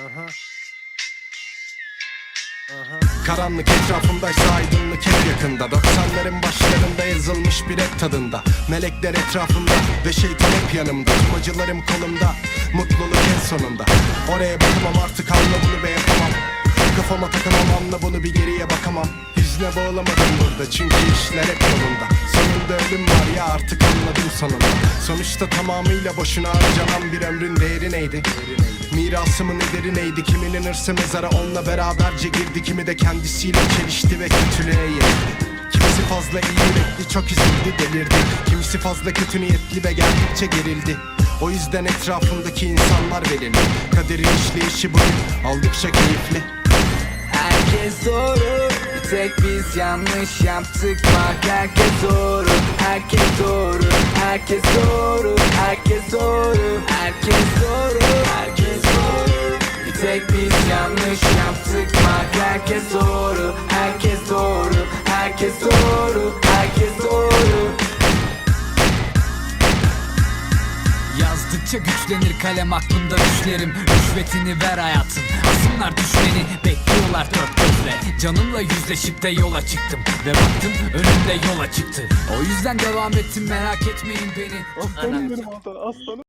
Aha. Karanlık etrafımdaysa aydınlık hep yakında. 90'ların başlarında yazılmış bir rap tadında. Melekler etrafımda ve şeytan hep yanımda. Tüm acılarım kolumda mutluluk en sonunda. Oraya bakamam artık anla bunu ve yapamam. Kafama takamam anla bunu bir geriye bakamam. Hüzne bağlamadım burada çünkü işler hep yolunda. Sonunda ölüm var ya artık anladım sonunda. Sonuçta tamamıyla boşuna harcanan bir ömrün değeri neydi? Mirasımın ederi neydi? Kiminin hırsı mezara? Onunla beraberce girdi. Kimi de kendisiyle çelişti ve kötülüğe yerildi Kimisi fazla iyi yürekli çok üzüldü delirdi. Kimisi fazla kötü niyetli ve geldikçe gerildi. O yüzden etrafımdaki insanlar belirli. Kaderin işleyişi bugün aldıkça keyifli. Herkes doğru tek biz yanlış yaptık. Bak herkes doğru Herkes doğru Herkes doğru tek biz yanlış yaptık bak herkes doğru Herkes doğru Herkes doğru Herkes doğru. Yazdıkça güçlenir kalem aklımda düşlerim Rüşvetini ver hayatın Asımlar düşmeni bekliyorlar dört gözle. Canımla yüzleşip de yola çıktım. Ve baktım önümde yola çıktı. O yüzden devam ettim merak etmeyin beni. Aslanım benim. Aslanım.